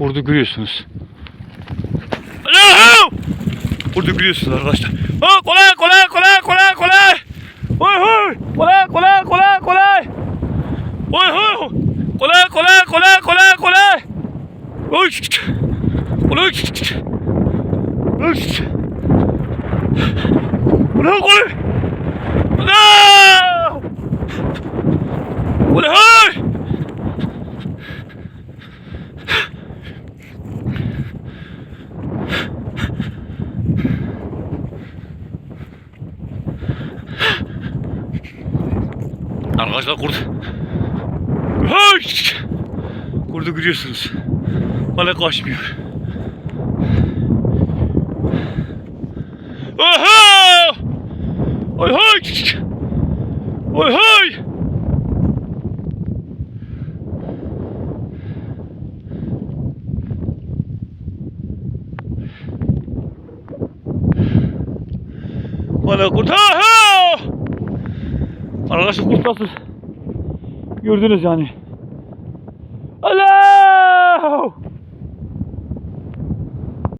Kurdu görüyorsunuz. Kurdu görüyorsunuz arkadaşlar. Ha, kolay kolay kolay kolay kolay. Oy oy. Kolay kolay kolay kolay. Oy oy. Kolay kolay kolay kolay kolay. Oy. Kolay. Oy. Kolay. Kolay. Arkadaşlar kurt. Hey! Kurdu görüyorsunuz. Bana kaçmıyor. Oha! Oy hay! Oy hay! Bana kurt. Ha ha! Arkadaşlar kurt nasıl? Gördünüz yani. Allah!